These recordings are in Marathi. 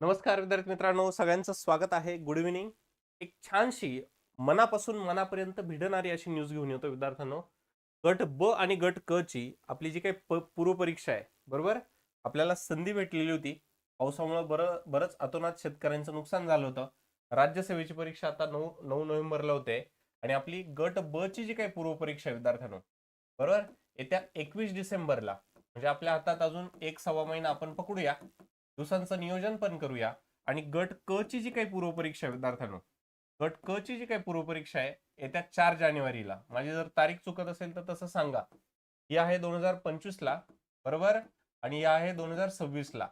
नमस्कार विद्यार्थी मित्रांनो सगळ्यांचं स्वागत आहे. गुड इव्हिनिंग एक छानशी मनापासून मनापर्यंत भिडणारी अशी न्यूज घेऊन येतो विद्यार्थ्यांनो. गट ब आणि गट क ची आपली जी काही प- पूर्वपरीक्षा आहे बरोबर? आपल्याला संधी भेटलेली होती. पावसामुळे बरं बरंच अतोनात शेतकऱ्यांचं नुकसान झालं होतं. राज्यसेवेची परीक्षा आता नऊ नऊ नोव्हेंबरला होते आणि आपली गट ब ची जी काही पूर्वपरीक्षा आहे विद्यार्थ्यांनो बरोबर? येत्या एकवीस डिसेंबरला म्हणजे आपल्या हातात अजून एक सव्वा महिना आपण पकडूया. दिवसांचं नियोजन पण करूया. आणि गट क ची जी काही पूर्वपरीक्षा आहे विद्यार्थ्यांनो गट क ची जी काही पूर्वपरीक्षा आहे येत्या चार जानेवारीला माझी जर तारीख चुकत असेल तर तसं सांगा. ही आहे दोन हजार पंचवीस ला बरोबर? आणि या आहे दोन हजार सव्वीस ला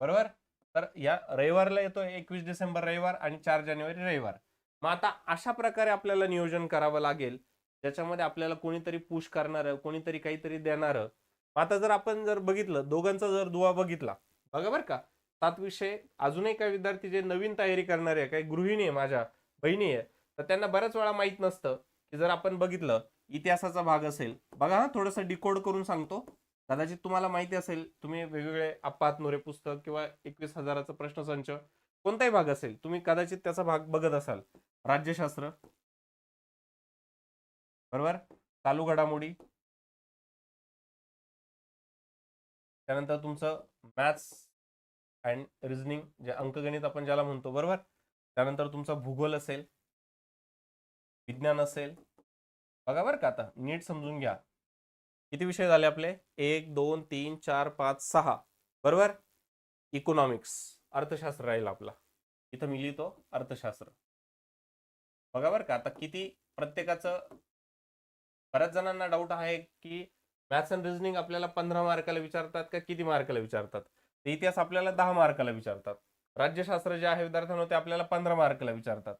बरोबर? तर या रविवारला येतोय एकवीस डिसेंबर रविवार आणि चार जानेवारी रविवार. मग आता अशा प्रकारे आपल्याला नियोजन करावं लागेल ज्याच्यामध्ये आपल्याला कोणीतरी पुश करणारं कोणीतरी काहीतरी देणारं. आता जर आपण जर बघितलं दोघांचा जर दुवा बघितला बघा बरं का. सात विषय अजूनही काही विद्यार्थी जे नवीन तयारी करणारे आहे काही गृहिणी आहे माझ्या बहिणी आहे तर त्यांना बऱ्याच वेळा माहीत नसतं की जर आपण बघितलं इतिहासाचा भाग असेल. बघा हा थोडंसं डिकोड करून सांगतो. कदाचित तुम्हाला माहिती असेल तुम्ही वेगवेगळे अप्पात नोरे पुस्तक किंवा एकवीस हजाराचा प्रश्नसंच कोणताही भाग असेल तुम्ही कदाचित त्याचा भाग बघत असाल. राज्यशास्त्र. बरोबर? चालू घडामोडी. त्यानंतर तुमचं मॅथ्स अँड रिझनिंग जे अंकगणित आपण ज्याला म्हणतो बरोबर? त्यानंतर तुमचा भूगोल असेल विज्ञान असेल बघा बरं का आता नीट समजून घ्या. किती विषय झाले आपले? एक दोन तीन चार पाच सहा. बरोबर? इकॉनॉमिक्स अर्थशास्त्र राहील आपला. इथं मी लिहितो अर्थशास्त्र. बघा बरं का आता किती प्रत्येकाचं बऱ्याच जणांना डाऊट आहे की मॅथ्स अँड रिझनिंग आपल्याला पंधरा मार्काला विचारतात का किती मार्काला विचारतात? तर इतिहास आपल्याला दहा मार्काला विचारतात. राज्यशास्त्र जे आहे विद्यार्थ्यांनो ते आपल्याला पंधरा मार्काला विचारतात.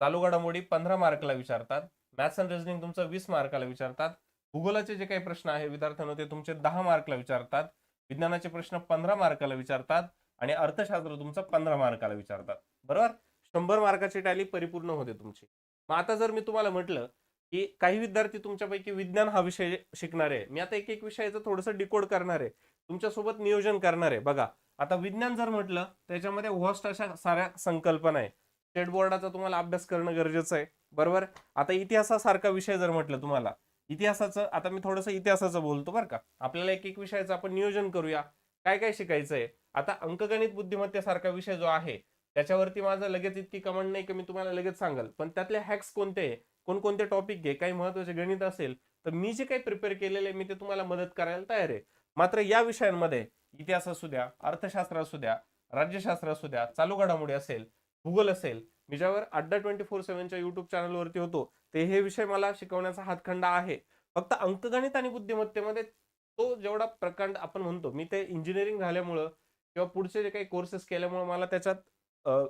चालू घडामोडी पंधरा मार्काला विचारतात. मॅथ्स अँड रिझनिंग तुमचं वीस मार्काला विचारतात. भूगोलाचे जे काही प्रश्न आहे विद्यार्थ्यांनो ते तुमचे दहा मार्कला विचारतात. विज्ञानाचे प्रश्न पंधरा मार्काला विचारतात. आणि अर्थशास्त्र तुमचं पंधरा मार्काला विचारतात. बरोबर? शंभर मार्काची टॅली परिपूर्ण होते तुमची. मग आता जर मी तुम्हाला म्हटलं की काही विद्यार्थी तुमच्यापैकी विज्ञान हा विषय शिकणार आहे. मी आता एक एक विषयाचं थोडंसं डिकोड करणार आहे. तुमच्यासोबत नियोजन करणार आहे. बघा आता विज्ञान जर म्हटलं त्याच्यामध्ये होस्ट अशा साऱ्या संकल्पना आहे. स्टेट बोर्डाचा तुम्हाला अभ्यास करणं गरजेचं आहे. बरोबर? आता इतिहासासारखा विषय जर म्हटलं तुम्हाला इतिहासाचं आता मी थोडंसं इतिहासाचं बोलतो बरं का. आपल्याला एक एक विषयाचं आपण नियोजन करूया. काय काय शिकायचं आहे? आता अंकगणित बुद्धिमत्तेसारखा विषय जो आहे त्याच्यावरती माझं लगेच इतकी कमांड नाही की मी तुम्हाला लगेच सांगाल. पण त्यातले हॅक्स कोणते आहे? कोणकोणते टॉपिक घे काही महत्त्वाचे गणित असेल तर मी जे काही प्रिपेअर केलेले मी ते तुम्हाला मदत करायला तयार आहे. मात्र या विषयांमध्ये इतिहास असू द्या अर्थशास्त्र असू द्या राज्यशास्त्र असू द्या चालू घडामोडी असेल भूगोल असेल मी ज्यावर अड्डा ट्वेंटी फोर सेव्हनच्या युट्यूब चॅनलवरती होतो ते हे विषय मला शिकवण्याचा हातखंडा आहे. फक्त अंकगणित आणि बुद्धिमत्तेमध्ये तो जेवढा प्रकांड आपण म्हणतो मी ते इंजिनिअरिंग झाल्यामुळं किंवा पुढचे जे काही कोर्सेस केल्यामुळे मला त्याच्यात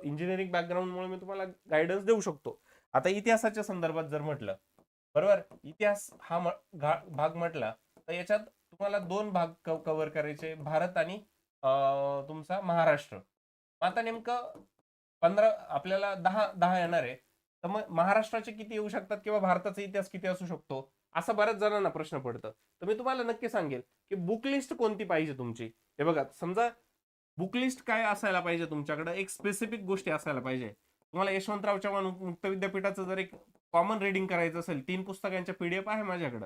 इंजिनिअरिंग बॅकग्राऊंडमुळे मी तुम्हाला गायडन्स देऊ शकतो. आता इतिहासाच्या संदर्भात जर म्हटलं बरोबर? इतिहास हा भाग म्हटला तर याच्यात तुम्हाला दोन भाग कव्हर करायचे भारत आणि तुमचा महाराष्ट्र. आता नेमकं पंधरा आपल्याला दहा दहा येणार आहे. तर मग महाराष्ट्राचे किती येऊ शकतात किंवा भारताचा इतिहास किती असू शकतो? असं बऱ्याच जणांना प्रश्न पडतं. तर मी तुम्हाला नक्की सांगेल की बुक लिस्ट कोणती पाहिजे तुमची? हे बघा समजा बुक लिस्ट काय असायला पाहिजे तुमच्याकडे? एक स्पेसिफिक गोष्टी असायला पाहिजे. तुम्हाला यशवंतराव चव्हाण मुक्त विद्यापीठाचं जर एक कॉमन रिडिंग करायचं असेल तीन पुस्तकांच्या पीडीएफ आहे माझ्याकडे.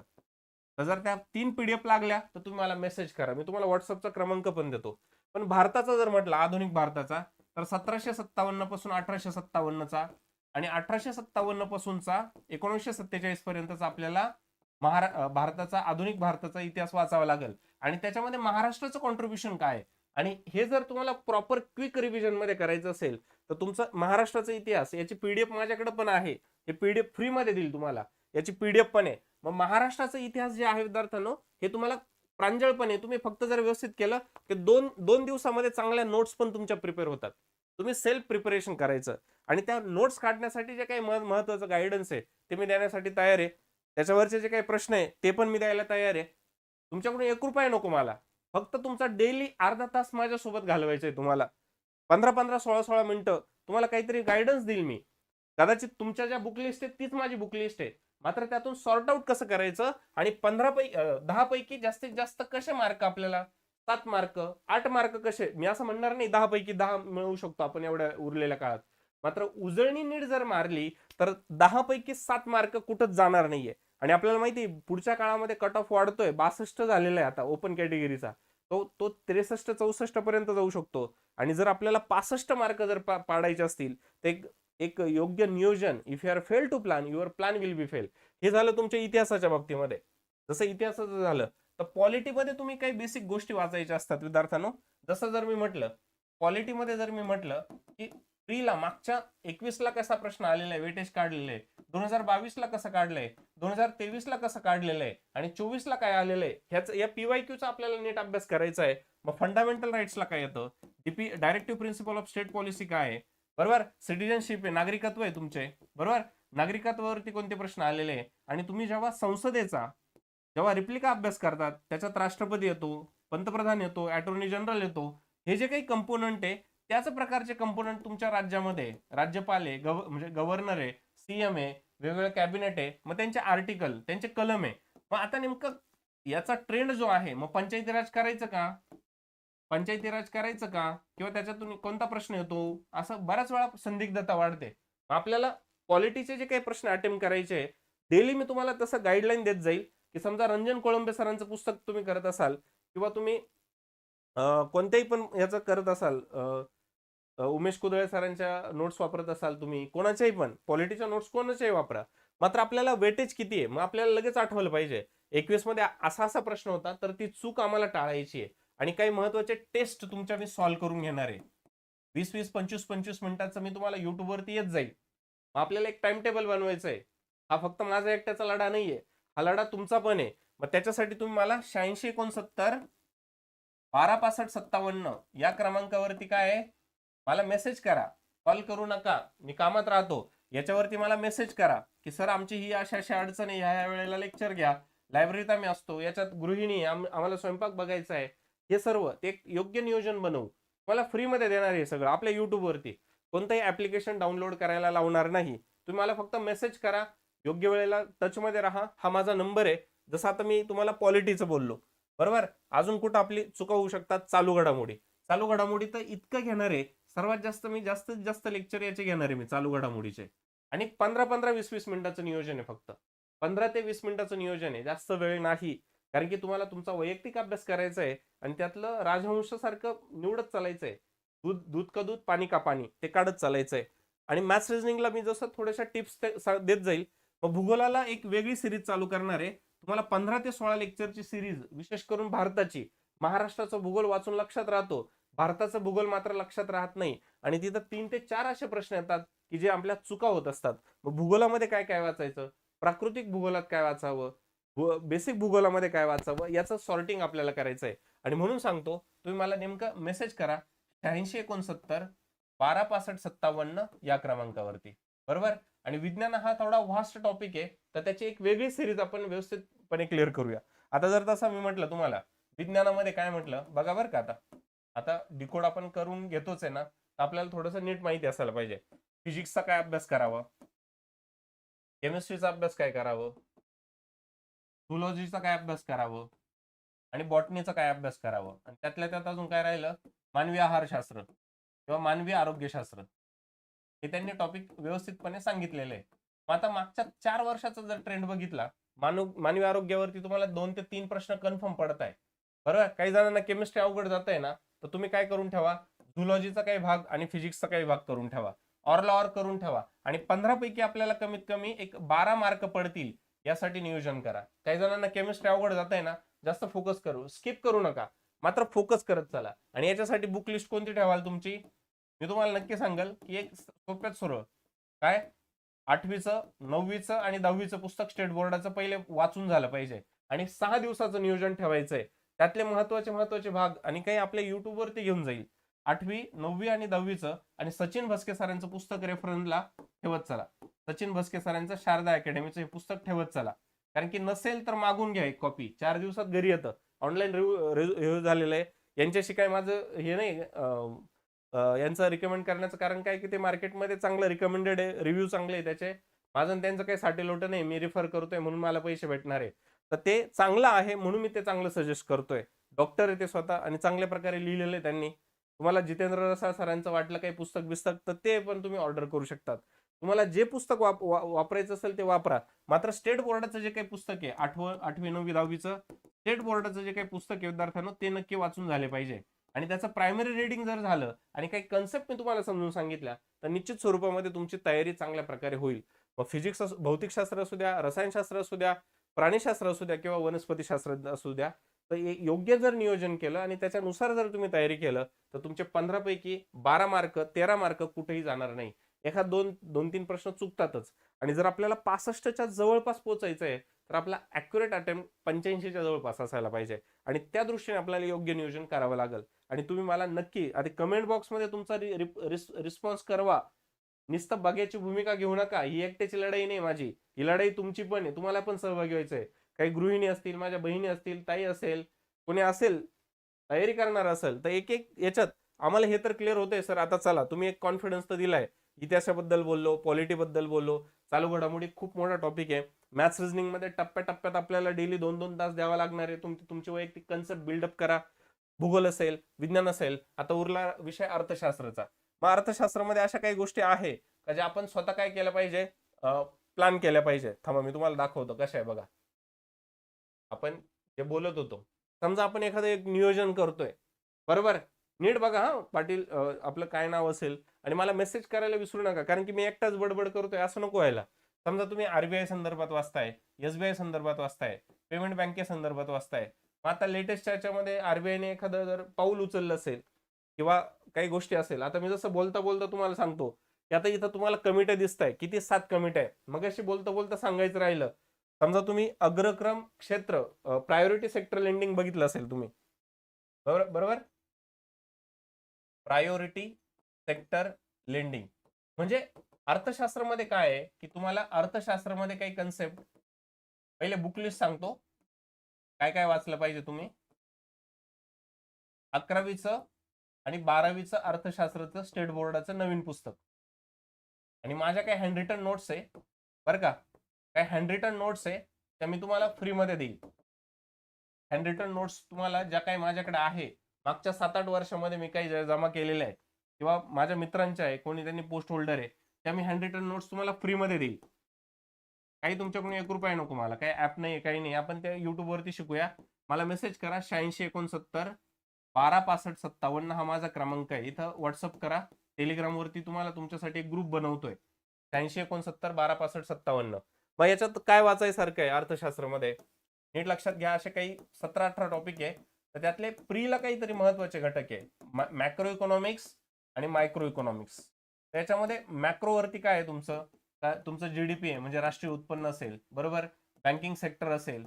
तर जर त्या तीन पीडीएफ लागल्या तर तुम्ही मला मेसेज करा. मी तुम्हाला व्हॉट्सअपचा क्रमांक पण देतो. पण भारताचा जर म्हटलं आधुनिक भारताचा तर सतराशे सत्तावन्नपासून अठराशे सत्तावन्नचा आणि अठराशे सत्तावन्न पासूनचा एकोणीसशे सत्तेचाळीस पर्यंतचा आपल्याला महारा भारताचा आधुनिक भारताचा इतिहास वाचावा लागेल. आणि त्याच्यामध्ये महाराष्ट्राचं कॉन्ट्रीब्युशन काय? आहे? आणि हे जर तुम्हाला प्रॉपर क्विक रिव्हिजनमध्ये करायचं असेल तर तुमचं महाराष्ट्राचा इतिहास याची पीडीएफ माझ्याकडे पण आहे. हे पीडीएफ फ्रीमध्ये देईल तुम्हाला. याची पीडीएफ पण आहे. मग महाराष्ट्राचा इतिहास जे आहे विद्यार्थ्यांनो हे तुम्हाला प्रांजळपणे तुम्ही फक्त जर व्यवस्थित केलं की दोन दोन दिवसामध्ये चांगल्या नोट्स पण तुमच्या प्रिपेअर होतात. तुम्ही सेल्फ प्रिपरेशन करायचं. आणि त्या नोट्स काढण्यासाठी जे काही मह- महत्वाचं गायडन्स आहे ते मी देण्यासाठी तयार आहे. त्याच्यावरचे जे काही प्रश्न आहे ते पण मी द्यायला तयार आहे. तुमच्याकडून एक रुपया नको मला. फक्त तुमचा डेली अर्धा तास माझ्यासोबत घालवायचा आहे तुम्हाला. पंधरा पंधरा सोळा सोळा मिनटं तुम्हाला काहीतरी गायडन्स देईल मी. कदाचित तुमच्या ज्या बुक लिस्ट आहे तीच माझी बुक लिस्ट आहे. मात्र त्यातून सॉर्ट आउट कसं करायचं आणि पंधरा पैकी दहा पैकी जास्तीत जास्त कसे मार्क आपल्याला? सात मार्क आठ मार्क कसे? मी असं म्हणणार नाही दहा पैकी दहा मिळवू शकतो आपण एवढ्या उरलेल्या काळात. मात्र उजळणी नीट जर मारली तर दहा पैकी सात मार्क कुठंच जाणार नाहीये. आणि आपल्याला माहिती आहे, पुढच्या काळामध्ये कट ऑफ वाढतोय. बासष्ट झालेला आहे आता ओपन कॅटेगरीचा तो तो त्रेसष्ट चौसष्ट पर्यंत जाऊ शकतो. आणि जर आपल्याला पासष्ट मार्क जर पा- पाडायचे असतील तर एक एक योग्य नियोजन if you are fail to plan your plan will be fail हे झालं तुमच्या इतिहासाच्या बाबतीमध्ये. जसं इतिहासाचं झालं तर पॉलिटीमध्ये तुम्ही काही बेसिक गोष्टी वाचायच्या असतात विद्यार्थ्यांनो. जसं जर मी म्हटलं पॉलिटीमध्ये जर मी म्हटलं की प्रीला मागच्या एकवीसला कसा प्रश्न आलेला आहे वेटेज काढलेलं आहे दोन हजार बावीसला कसं काढलंय दोन हजार तेवीसला कसं काढलेलं आहे आणि चोवीसला काय आलेलं आहे ह्याच या पीवाय क्यूचा आपल्याला नीट अभ्यास करायचा आहे. मग फंडामेंटल राईट्सला काय येतं? DP directive principle of state policy काय आहे? बरोबर? सिटिझनशिप आहे नागरिकत्व आहे तुमचे. बरोबर? नागरिकत्वावरती कोणते प्रश्न आलेले आहे? आणि तुम्ही जेव्हा संसदेचा जेव्हा रिप्लिका अभ्यास करतात त्याच्यात राष्ट्रपती येतो पंतप्रधान येतो अटॉर्नी जनरल येतो हे जे काही कंपोनंट आहे त्याच प्रकारचे कंपोनंट तुमच्या राज्यामध्ये राज्यपाल आहे गव म्हणजे गव्हर्नर आहे सीएम आहे वेगवेगळ्या कॅबिनेट आहे मग त्यांचे आर्टिकल त्यांचे कलम आहे. मग आता नेमकं याचा ट्रेंड जो आहे मग पंचायती राज करायचं का? पंचायती राज करायचं का? किंवा त्याच्यातून कोणता प्रश्न येतो? असं बऱ्याच वेळा संदिग्धता वाढते. आपल्याला क्वालिटीचे जे काही प्रश्न अटेम्प्ट करायचे डेली मी तुम्हाला तसं गाईडलाईन देत जाईल की समजा रंजन कोळंबे सरांचं पुस्तक तुम्ही करत असाल किंवा तुम्ही कोणत्याही पण याचं करत असाल उमेश कुदळे सरांच्या नोट्स वापरत असाल तुम्ही कोणाच्याही पण. पॉलिटीच्या नोट्स कोणाच्याही वापरा. मात्र आपल्याला वेटेज किती आहे? मग आपल्याला लगेच आठवलं पाहिजे. एकवीसमध्ये असा असा प्रश्न होता तर ती चूक आम्हाला टाळायची आहे. आणि काही महत्त्वाचे टेस्ट तुमच्या मी सॉल्व्ह करून घेणार आहे. वीस वीस पंचवीस पंचवीस मिनिटाचं मी तुम्हाला युट्यूबवरती येत जाईल. मग आपल्याला एक टाइम टेबल बनवायचं आहे हा फक्त माझा एकट्याचा लढा नाहीये. हा लढा तुमचा पण आहे. मग त्याच्यासाठी तुम्ही मला शहाऐंशी एकोणसत्तर बारा पासष्ट सत्तावन्न या क्रमांकावरती काय आहे? मला मेसेज करा. कॉल करू नका. मी कामात राहतो. याच्यावरती मला मेसेज करा की सर आमची ही अशा अशा अडचण आहे. ह्या ह्या वेळेला लेक्चर घ्या. लायब्ररीत आम्ही असतो. याच्यात गृहिणी आम्हाला स्वयंपाक बघायचा आहे. हे सर्व ते एक योग्य नियोजन बनवू. मला फ्रीमध्ये देणार आहे सगळं आपल्या युट्यूबवरती कोणतंही ऍप्लिकेशन डाउनलोड करायला लावणार नाही. तुम्ही मला फक्त मेसेज करा. योग्य वेळेला टचमध्ये राहा. हा माझा नंबर आहे. जसं आता मी तुम्हाला पॉलिटीचं बोललो. बरोबर? अजून कुठं आपली चुका होऊ शकतात? चालू घडामोडी. चालू घडामोडी तर इतकं घेणार आहे. सर्वात जास्त मी जास्तीत जास्त लेक्चर याचे घेणार आहे मी चालू घडामोडीचे. आणि पंधरा पंधरा वीस वीस मिनिटाचं नियोजन आहे फक्त. पंधरा ते वीस मिनिटाचं नियोजन आहे जास्त वेळ नाही. कारण की तुम्हाला तुमचा वैयक्तिक अभ्यास करायचा आहे आणि त्यातलं राजहंशासारखं निवडत चालायचं आहे. दूध दूध का दूध पाणी का पाणी ते काढत चालायचं आहे. आणि मॅथ्स रिजनिंगला मी जसं थोड्याशा टिप्स देत जाईल मग भूगोलाला एक वेगळी सिरीज चालू करणार आहे. तुम्हाला पंधरा ते सोळा लेक्चरची सिरीज विशेष करून भारताची महाराष्ट्राचा भूगोल वाचून लक्षात राहतो. भारताचं भूगोल मात्र लक्षात राहत नाही. आणि तिथं तीन ते चार असे प्रश्न येतात की जे आपल्या चुका होत असतात. मग भूगोलामध्ये काय काय वाचायचं? प्राकृतिक भूगोलात काय वाचावं? बेसिक भूगोलामध्ये काय वाचावं? याचं सॉर्टिंग आपल्याला करायचं आहे आणि म्हणून सांगतो तुम्ही मला नेमकं मेसेज करा शहाऐंशी एकोणसत्तर बारा पासष्ट सत्तावन्न या क्रमांकावरती. बरोबर? आणि विज्ञान हा थोडा व्हास्ट टॉपिक आहे तर त्याची एक वेगळी सिरीज आपण व्यवस्थितपणे क्लिअर करूया. आता जर तसं मी म्हटलं तुम्हाला विज्ञानामध्ये काय म्हटलं? बघा बरं का आता. आता डिकोड आपण करून घेतोच आहे ना आपल्याला थोडंसं नीट माहिती असायला पाहिजे. फिजिक्सचा काय अभ्यास करावा? केमिस्ट्रीचा अभ्यास काय करावं? झुलॉजीचा काय अभ्यास करावं? आणि बॉटनीचा काय अभ्यास करावं? आणि त्यातल्या त्यात अजून काय राहिलं? मानवी आहारशास्त्र किंवा मानवी आरोग्यशास्त्र. हे त्यांनी टॉपिक व्यवस्थितपणे सांगितलेलं आहे. मग आता मागच्या चार वर्षाचा जर ट्रेंड बघितला मानव मानवी आरोग्यावरती तुम्हाला दोन ते तीन प्रश्न कन्फर्म पडत आहे बरोबर? काही जणांना केमिस्ट्री अवघड जात आहे ना तर तुम्ही काय करून ठेवा? झुलॉजीचा काही भाग आणि फिजिक्सचा काही भाग करून ठेवा. ऑरला ऑर करून ठेवा. आणि पंधरा पैकी आपल्याला कमीत कमी एक बारा मार्क पडतील यासाठी नियोजन करा. काही जणांना केमिस्ट्री अवघड जात आहे ना जास्त फोकस करू स्किप करू नका. मात्र फोकस करत चला. आणि याच्यासाठी बुक लिस्ट कोणती ठेवाल तुमची? मी तुम्हाला नक्की सांगेल की एक सोप्यात सुरू. काय? आठवीचं नववीचं आणि दहावीचं पुस्तक स्टेट बोर्डाचं पहिले वाचून झालं पाहिजे. आणि सहा दिवसाचं नियोजन ठेवायचंय. त्यातले महत्त्वाचे महत्त्वाचे भाग आणि काही आपल्या युट्यूबवरती घेऊन जाईल. आठवी नववी आणि दहावीचं आणि सचिन भस्के सरांचं पुस्तक रेफरन्सला ठेवत चला. सचिन भस्के सरांचं शारदा अकॅडमीचं हे पुस्तक ठेवत चला. कारण की नसेल तर मागून घ्या एक कॉपी चार दिवसात घरी येतं. ऑनलाईन रिव्ह्यू झालेलं आहे. यांच्याशी काय माझं हे नाही यांचं रिकमेंड करण्याचं कारण काय की ते मार्केटमध्ये चांगलं रिकमेंडेड आहे रिव्ह्यू चांगले आहे त्याचे. माझं त्यांचं काही साठी लोट नाही. मी रिफर करतोय म्हणून मला पैसे भेटणार आहे. तर ते चांगलं आहे म्हणून मी ते चांगलं सजेस्ट करतोय. डॉक्टर आहे ते स्वतः आणि चांगल्या प्रकारे लिहिलेलं आहे त्यांनी. तुम्हाला जितेंद्र रसाळ सरांचं वाटलं काही पुस्तक बिस्तक तर ते पण तुम्ही ऑर्डर करू शकतात. तुम्हाला जे पुस्तक वाप वा- वापरायचं असेल ते वापरा. मात्र स्टेट बोर्डाचं जे काही पुस्तक आहे आठवं आठवी नववी दहावीचं स्टेट बोर्डाचं जे काही पुस्तक आहे विद्यार्थ्यांना ते नक्की वाचून झाले पाहिजे. आणि त्याचं प्रायमरी रिडिंग जर झालं आणि काही कन्सेप्ट मी तुम्हाला समजून सांगितल्या तर निश्चित स्वरूपामध्ये तुमची तयारी चांगल्या प्रकारे होईल. मग फिजिक्स असू भौतिकशास्त्र असू द्या रसायनशास्त्र असू द्या प्राणीशास्त्र असू द्या किंवा वनस्पतीशास्त्र असू द्या तर योग्य जर नियोजन केलं आणि त्याच्यानुसार जर तुम्ही तयारी केलं तर तुमचे पंधरा पैकी बारा मार्क तेरा मार्क कुठेही जाणार नाही. एखाद दोन दोन तीन प्रश्न चुकतातच. आणि जर आपल्याला पासष्टच्या जवळपास पोहोचायचं आहे तर आपला ॲक्युरेट अटेम्प्ट पंच्याऐंशीच्या जवळपास असायला पाहिजे. आणि त्या दृष्टीने आपल्याला योग्य नियोजन करावं लागेल. आणि तुम्ही मला नक्की आधी कमेंट बॉक्समध्ये तुमचा रिस्पॉन्स करवा. नुसतं बघ्याची भूमिका घेऊ नका. ही एकट्याची लढाई नाही माझी. ही लढाई तुमची पण आहे. तुम्हाला पण सहभागी व्हायचं आहे. काही गृहिणी असतील माझ्या बहिणी असतील ताई असेल कोणी असेल तयारी करणार असेल तर एक एक याच्यात आम्हाला हे तर क्लिअर होतंय सर. आता चला तुम्ही एक कॉन्फिडन्स तर दिलाय. इतिहासाबद्दल बोललो पॉलिटी बद्दल बोललो. चालू घडामोडी खूप मोठा टॉपिक आहे. मॅथ्स रिजनिंगमध्ये टप्प्याटप्प्यात आपल्याला डेली दोन दोन तास द्यावा लागणार आहे. तुमची तुमची वैयक्तिक कन्सेप्ट बिल्डअप करा. भूगोल असेल विज्ञान असेल आता उरला विषय अर्थशास्त्राचा. मग अर्थशास्त्रामध्ये अशा काही गोष्टी आहे का ज्या आपण स्वतः काय केलं पाहिजे? प्लॅन केल्या पाहिजे. थांबा मी तुम्हाला दाखवतो कसं आहे बघा. आपण जे बोलत होतो. समजा आपण एखादं एक नियोजन करतोय. बरोबर? नीट बघा हा. पाटील आपलं काय नाव असेल आणि मला मेसेज करायला विसरू नका. कारण की मी एकटाच बडबड करतोय असं नको व्हायला. समजा तुम्ही आरबीआय संदर्भात वाचताय एसबीआय संदर्भात वाचताय पेमेंट बँके संदर्भात वाचताय. मग आता लेटेस्टच्या याच्यामध्ये आरबीआयने एखादं जर पाऊल उचललं असेल किंवा काही गोष्टी असेल. आता मी जसं बोलता बोलता तुम्हाला सांगतो की आता इथं तुम्हाला कमिट्या दिसत आहे किती सात कमिट्या आहे मग अशी बोलता बोलता सांगायचं राहिलं. समजा तुम्ही अग्रक्रम क्षेत्र प्रायोरिटी सेक्टर लेंडिंग बघितलं असेल तुम्ही. बरोबर बरोबर? प्रायोरिटी सेक्टर लेंडिंग म्हणजे अर्थशास्त्रामध्ये काय आहे? की तुम्हाला अर्थशास्त्रामध्ये काही कन्सेप्ट पहिले बुकलिस्ट सांगतो. काय काय वाचलं पाहिजे तुम्ही? अकरावीचं आणि बारावीचं अर्थशास्त्राचं स्टेट बोर्डाचं नवीन पुस्तक. आणि माझ्या काही हँडरिटन नोट्स आहे बरं का? काही हँडरिटन नोट्स आहे त्या मी तुम्हाला फ्रीमध्ये देईल हँडरिटन नोट्स तुम्हाला ज्या काही माझ्याकडे आहे मागच्या सात आठ वर्षामध्ये मी काही जमा केलेल्या आहे किंवा माझ्या मित्रांच्या आहे कोणी त्यांनी पोस्ट होल्डर आहे त्या मी हँडरिटन नोट्स तुम्हाला फ्रीमध्ये देईल काही तुमच्याकडून एक रुपया नको मला काही ऍप नाही काही नाही आपण त्या युट्यूबवरती शिकूया. मला मेसेज करा शहाऐंशी एकोणसत्तर बारा पासष्ट सत्तावन्न हा माझा क्रमांक आहे. इथं व्हॉट्सअप करा. टेलिग्रामवरती तुम्हाला तुमच्यासाठी एक ग्रुप बनवतोय. शहाऐंशी एकोणसत्तर बारा पासष्ट सत्तावन्न. मग याच्यात काय वाचायसारखं आहे अर्थशास्त्रामध्ये? नीट लक्षात घ्या असे काही सतरा अठरा टॉपिक आहे. तर त्यातले प्रीला काहीतरी महत्त्वाचे घटक आहे. मॅक्रो इकॉनॉमिक्स आणि मायक्रो इकॉनॉमिक्स त्याच्यामध्ये मॅक्रोवरती काय आहे तुमचं? का तुमचं जीडीपी आहे म्हणजे राष्ट्रीय उत्पन्न असेल. बरोबर? बँकिंग सेक्टर असेल.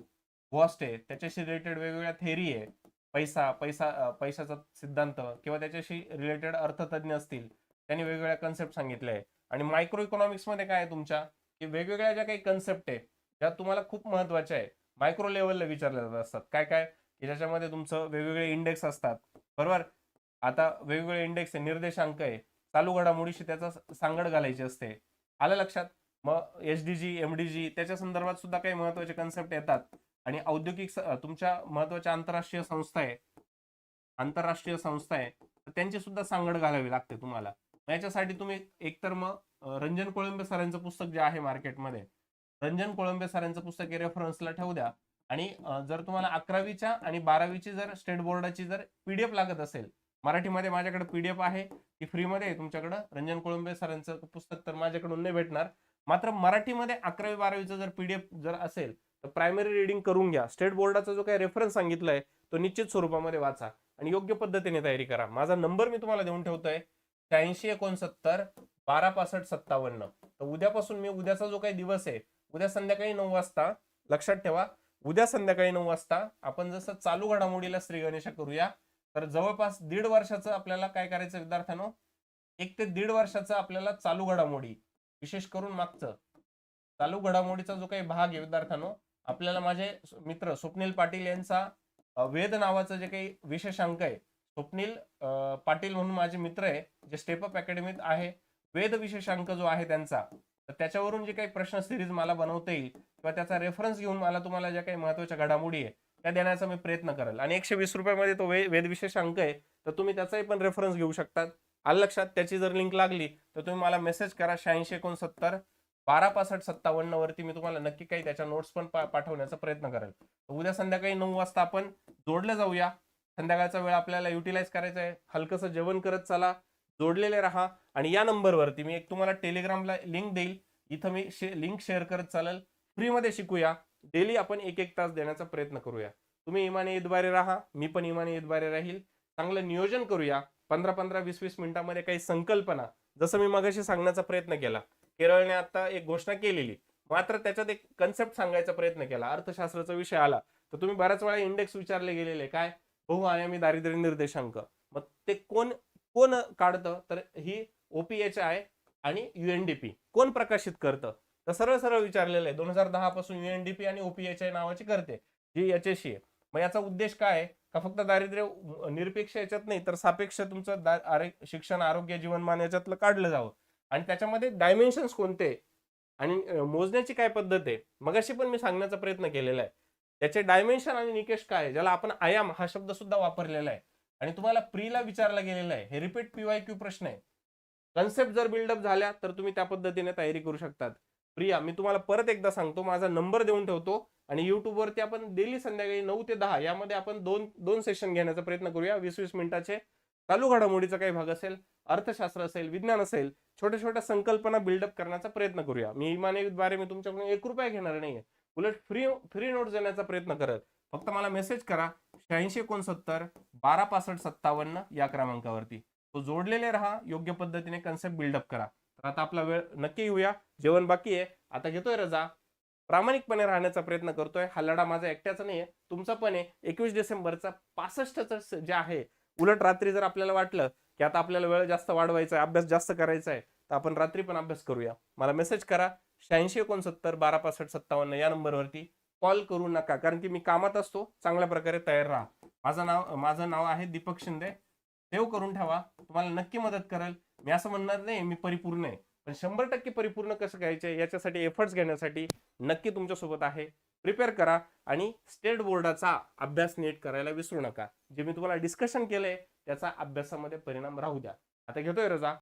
वॉस्ट आहे. त्याच्याशी रिलेटेड वेगवेगळ्या थेरी आहे. पैसा पैसा पैशाचा सिद्धांत किंवा त्याच्याशी रिलेटेड अर्थतज्ञ असतील त्यांनी वेगवेगळ्या कन्सेप्ट सांगितले आहे आणि मायक्रो इकॉनॉमिक्समध्ये काय आहे तुमच्या? की वेगवेगळ्या ज्या काही कन्सेप्ट आहे ज्या तुम्हाला खूप महत्त्वाच्या आहे मायक्रो लेवलला विचारल्या जात असतात. काय काय? की ज्याच्यामध्ये तुमचं वेगवेगळे इंडेक्स असतात. बरोबर? आता वेगवेगळे इंडेक्स आहे निर्देशांक आहे. चालू घडामोडीशी त्याचा सांगड घालायची असते. आलं लक्षात? मग H D G M D G त्याच्या संदर्भात सुद्धा काही महत्त्वाचे कन्सेप्ट येतात. आणि औद्योगिक तुमच्या महत्त्वाच्या आंतरराष्ट्रीय संस्था आहे. आंतरराष्ट्रीय संस्था आहे. तर त्यांची सुद्धा सांगड घालावी लागते तुम्हाला. याच्यासाठी तुम्ही एकतर मग रंजन कोळंबे सरांचं पुस्तक जे आहे मार्केटमध्ये रंजन कोळंबे सरांचं पुस्तक हे रेफरन्सला ठेवू द्या. आणि जर तुम्हाला अकरावीच्या आणि बारावीची जर स्टेट बोर्डाची जर पीडीएफ लागत असेल मराठीमध्ये माझ्याकडे पीडीएफ आहे ती फ्रीमध्ये आहे तुमच्याकडं रंजन कोळंबे सरांचं पुस्तक तर माझ्याकडून नाही भेटणार. मात्र मराठीमध्ये अकरावी बारावीचं जर पीडीएफ जर असेल तर प्रायमरी रिडिंग करून घ्या. स्टेट बोर्डाचा जो काही रेफरन्स सांगितलाय तो निश्चित स्वरूपामध्ये वाचा आणि योग्य पद्धतीने तयारी करा. माझा नंबर मी तुम्हाला देऊन ठेवतोय. त्र्याऐंशी एकोणसत्तर बारा पासष्ट सत्तावन्न. तर उद्यापासून मी उद्याचा जो काही दिवस आहे उद्या संध्याकाळी नऊ वाजता लक्षात ठेवा उद्या संध्याकाळी नऊ वाजता आपण जसं चालू घडामोडीला श्री गणेशा करूया तर जवळपास दीड वर्षाचं आपल्याला काय करायचं विद्यार्थ्यांनो? एक ते दीड वर्षाचं आपल्याला चालू घडामोडी विशेष करून मागचं. चालू घडामोडीचा जो काही भाग आहे विद्यार्थ्यांनो आपल्याला माझे मित्र स्वप्नील पाटील यांचा वेद नावाचं जे काही विशेषांक आहे स्वप्नील पाटील म्हणून माझे मित्र आहे जे स्टेपअप अकॅडमीत आहे वेद विशेषांक जो आहे त्यांचा तर त्याच्यावरून जे काही प्रश्न सिरीज मला बनवता येईल किंवा त्याचा रेफरन्स घेऊन मला तुम्हाला ज्या काही महत्त्वाच्या घडामोडी आहे त्या देण्याचा मी प्रयत्न करेल. आणि एकशे वीस रुपयामध्ये तो वे वेदविशेष अंक आहे तर तुम्ही त्याचाही पण रेफरन्स घेऊ शकतात. आलं लक्षात? त्याची जर लिंक लागली तर तुम्ही मला मेसेज करा शहाऐंशी एकोणसत्तर बारा पासष्ट सत्तावन्न वरती मी तुम्हाला नक्की काही त्याच्या नोट्स पण पाठवण्याचा प्रयत्न करेल. तर उद्या संध्याकाळी नऊ वाजता आपण जोडले जाऊया. संध्याकाळचा वेळ आपल्याला युटिलाइज करायचा आहे. हलकंसं जेवण करत चला. जोडलेले राहा. आणि या नंबरवरती मी एक तुम्हाला टेलिग्रामला लिंक देईल. इथं मी लिंक शेअर करत चालेल. फ्रीमध्ये शिकूया. डेली आपण एक एक तास देण्याचा प्रयत्न करूया. तुम्ही इमाने ईदबारे राहा. मी पण इमाने ईदबारे राहील. चांगलं नियोजन करूया. पंधरा पंधरा वीस वीस मिनिटामध्ये काही संकल्पना. जसं मी मगाशी सांगण्याचा प्रयत्न केला. केरळने आता एक घोषणा केलेली. मात्र त्याच्यात एक कन्सेप्ट सांगायचा प्रयत्न केला. अर्थशास्त्राचा विषय आला. तर तुम्ही बऱ्याच वेळा इंडेक्स विचारले गेलेले. काय? बहुआयामी दारिद्र्य निर्देशांक. मग ते कोण कोण काढतं? तर ही ओपीएच आय आणि युएनडीपी कोण प्रकाशित करतं? तर सरळ सरळ विचारलेलं आहे. दोन हजार दहा पासून युएनडीपी आणि ओपीएच आय नावाची करते. जी याच्याशी आहे. मग याचा उद्देश काय आहे? का फक्त दारिद्र्य निरपेक्ष याच्यात नाही तर सापेक्ष तुमचं दा- आरो- शिक्षण आरोग्य जीवनमान याच्यातलं काढलं जावं? आणि त्याच्यामध्ये डायमेन्शन्स कोणते? आणि मोजण्याची काय पद्धत आहे? मगाशी पण मी सांगण्याचा प्रयत्न केलेला आहे. त्याचे डायमेन्शन आणि निकष काय ज्याला आपण आयाम हा शब्द सुद्धा वापरलेला आहे. आणि तुम्हाला प्रीला विचारला गेलेला आहे. हे रिपीट पीवाय क्यू प्रश्न आहे. कन्सेप्ट जर बिल्डअप झाल्या तर तुम्ही त्या पद्धतीने तयारी करू शकतात. प्रिया मी तुम्हाला परत एकदा सांगतो माझा नंबर देऊन ठेवतो आणि युट्यूबवरती आपण डेली संध्याकाळी नऊ ते दहा यामध्ये आपण दोन दोन सेशन घेण्याचा प्रयत्न करूया. वीस वीस मिनिटाचे. चालू घडामोडीचा काही भाग असेल अर्थशास्त्र असेल विज्ञान असेल छोट्या छोट्या संकल्पना बिल्डअप करण्याचा प्रयत्न करूया. मी इमानेद्वारे मी तुमच्याकडून एक रुपया घेणार नाहीये. उलट फ्री फ्री नोट देण्याचा प्रयत्न करत फक्त मला मेसेज करा शहाऐंशी एकोणसत्तर बारा पासष्ट सत्तावन्न या क्रमांकावरती. तो जोडलेले राहा योग्य पद्धतीने कन्सेप्ट बिल्डअप करा. तर आता आपला वेळ नक्की येऊया. जेवण बाकी आहे. आता घेतोय रजा. प्रामाणिकपणे राहण्याचा प्रयत्न करतोय. हा लढा माझा एकट्याचा नाहीये. तुमचा पण आहे. एकवीस डिसेंबरचा पासष्टचा जे आहे उलट रात्री जर आपल्याला वाटलं की आता आपल्याला वेळ जास्त वाढवायचा आहे अभ्यास जास्त करायचा आहे तर आपण रात्री पण अभ्यास करूया. मला मेसेज करा शहाऐंशी एकोणसत्तर बारा पासष्ट सत्तावन्न या नंबरवरती कॉल करू नका. कारण की मी कामात असतो चांगल्या प्रकारे तयार राहा. माझं नाव माझं नाव आहे दीपक शिंदे. सेव्ह करून ठेवा. तुम्हाला नक्की मदत करेल. मी असं म्हणणार नाही मी परिपूर्ण आहे. पण शंभर टक्के परिपूर्ण कसं घ्यायचे याच्यासाठी एफर्ट्स घेण्यासाठी नक्की तुमच्यासोबत आहे. प्रिपेअर करा आणि स्टेट बोर्डाचा अभ्यास नीट करायला विसरू नका. जे मी तुम्हाला डिस्कशन केलंय त्याचा अभ्यासामध्ये परिणाम राहू द्या. आता घेतोय रजा?